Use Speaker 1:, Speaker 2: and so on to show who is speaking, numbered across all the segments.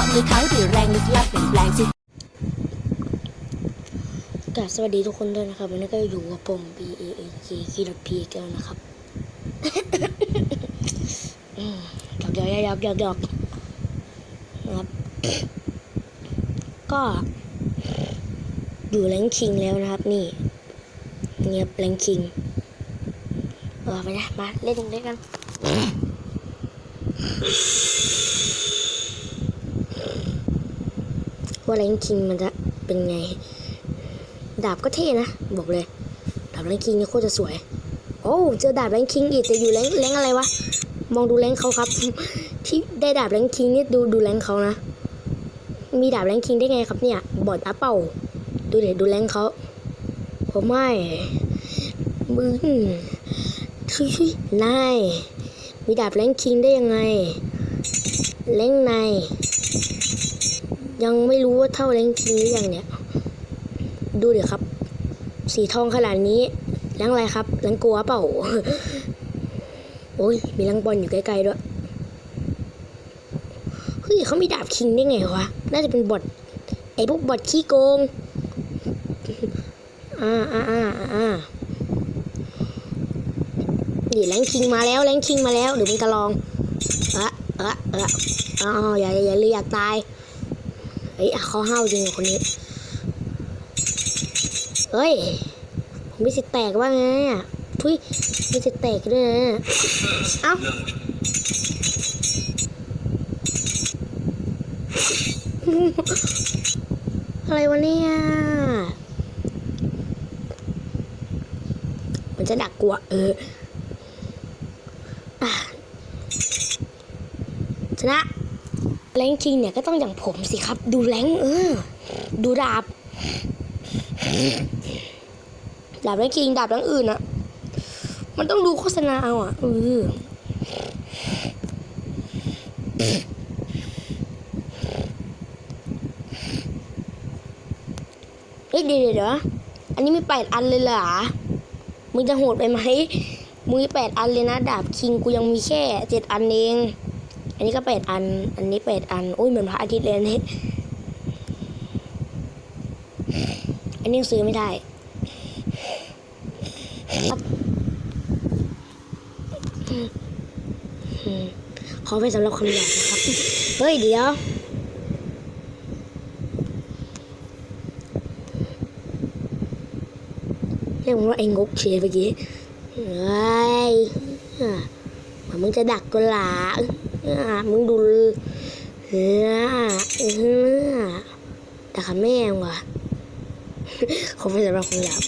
Speaker 1: าะมือเขา
Speaker 2: ด้วแรงลึกลั
Speaker 1: บ
Speaker 2: เปลี่ยนแปลง
Speaker 1: สิกสวัสดีทุกคนด้วยนะครับ วันนี้ก็อยู่กับผม B A A K คีรพีก้วนะครับหยอกหยอกหยอกหยอกหยอกนะครับ ก็ อยู่แรงคิงแล้วนะครับ นี่ เงียบแรงคิง เออไปนะ มาเล่นเล่นกัน ว่าแรงคิงมันจะเป็นไง ดาบก็เท่นะ บอกเลย ดาบแรงคิงนี่โคตรจะสวย โอ้เจอดาบแรงคิงอีกแต่อยู่แรงแรงอะไรวะ มองดูแรงเขาครับ ที่ได้ดาบแรงคิงนี่ดูดูแรงเขานะ มีดาบแรงคิงได้ไงครับเนี่ย บอดอาเป่า ดูเดี๋ยวดูแรงเขาผมไม่ มึงทุยนาย มีดาบแรงคิงได้ยังไงแรงในยั ยังไม่รู้ว่าเท่าแรงคิงหรือยังเนี่ย ดูเดี๋ยวครับ สีทองขนาดนี้แรงอะไรครับแรงกลัวเปล่า โอ้ย มีแรงบอลอยู่ใกล้ๆด้วย เฮ้ยเขามีดาบคิงได้ไงวะ น่าจะเป็นบอทไอ้พวกบอทขี้โกง อ่าอ่าอ่าอ่านี่แรงคิงมาแล้วแรงคิงมาแล้วเดี๋ยวมึงจะลองอะอะอะอ๋ออย่าอย่าอยาเรียกตาย ฮ้ยเขาห้าวจริงคนนี้ เฮ้ย ผมมีสิทธิ์แตกว่าไงอะทุยมีสิทธิ์แตกด้วยนะเอ้าอะไรวะเนี่ยมันจะดักกลัวเอออะชนะ แรงคิงเนี่ยก็ต้องอย่างผมสิครับ ดูแรงเออ ดูดาบ ดาบแรงคิง ดาบแรงอื่นอะมันต้องดูโฆษณาเอาอะเออเฮ้ยเดี๋ยวเดี๋ยวอันนี้มีแปดอันเลยเหรอ มึงจะโหดไปไหม มึงมีแปดอันเลยนะ ดาบคิงกูยังมีแค่เจ็ดอันเอง อันนี้ก็แปดอัน อันนี้แปดอัน อุ้ยเหมือนพระอาทิตย์เลยอันนี้อันนี้ซื้อไม่ได้ขอไปสำหรับคำหยาบนะครับ เฮ้ยเดี๋ยวเรียกมันว่าไอ้งกเชียร์เมื่อกี้เฮ้ยเหมือนมึงจะดักกูหลาอะ มึงดูเฮ้ยเออดักขาแม่งว่ะขอไปสำหรับคำหยาบ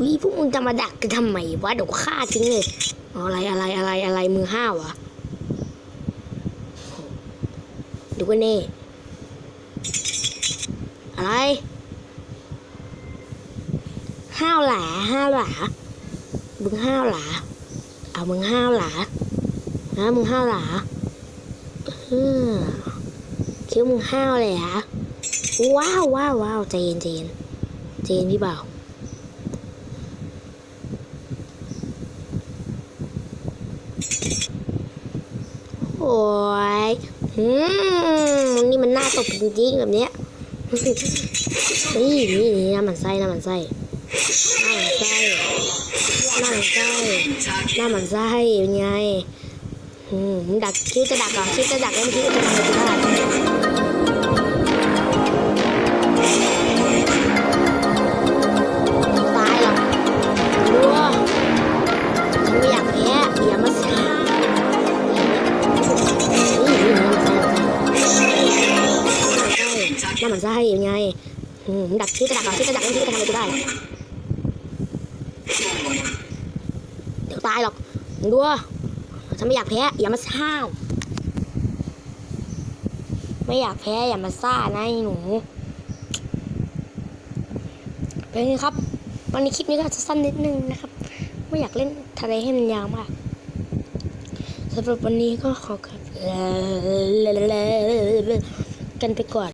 Speaker 1: วิพวกมึงจะมาดักกันทำไมวะเดี๋ยวฆ่าทิ้งเลยอาอะไรอะไรอะไรอะไรมือห้าวะดูกันเน่อะไร ห้าวหลาห้าวหลา มึงห้าวหลาเอามึงห้าวหลาฮะมึงห้าวหลาเออคิดว่ามึงห้าวเลยเหรอว้าวว้าวว้าวใจเย็นใจเย็นใจเย็นพี่บ่าวโอ้ยอืมนี่มันน่าตบจริงๆแบบเนี้ยนี่นี่นี่น้ำมันไส้น้ำมันไส้ น้ำมันไส้น้ำมันไส้น้ำมันไส้เป็นไงอืมดักคิดจะดักเหรอคิดจะดักแล้วคิดว่าจะทำอะไรกูได้ตายหรอกดูฉันไม่อยากแพ้อย่ามาซ่านี่นี่น้ำมันไส้น้ำมันไส้เป็นไงอืมดักคิดจะดักเหรอคิดจะดักแล้วคิดจะทำอะไรกูได้ เดี๋ยวตายหรอกมึงดูฉันไม่อยากแพ้ อย่ามาซ่าไม่อยากแพ้ อย่ามาซ่านะไอ้หนูเป็นไงครับ วันนี้คลิปนี้ก็จจะสั้นนิดนึงนะครับ ไม่อยากเล่นทะเลให้มันยาวมากสำหรับวันนี้ก็ขอกลับกันไปก่อน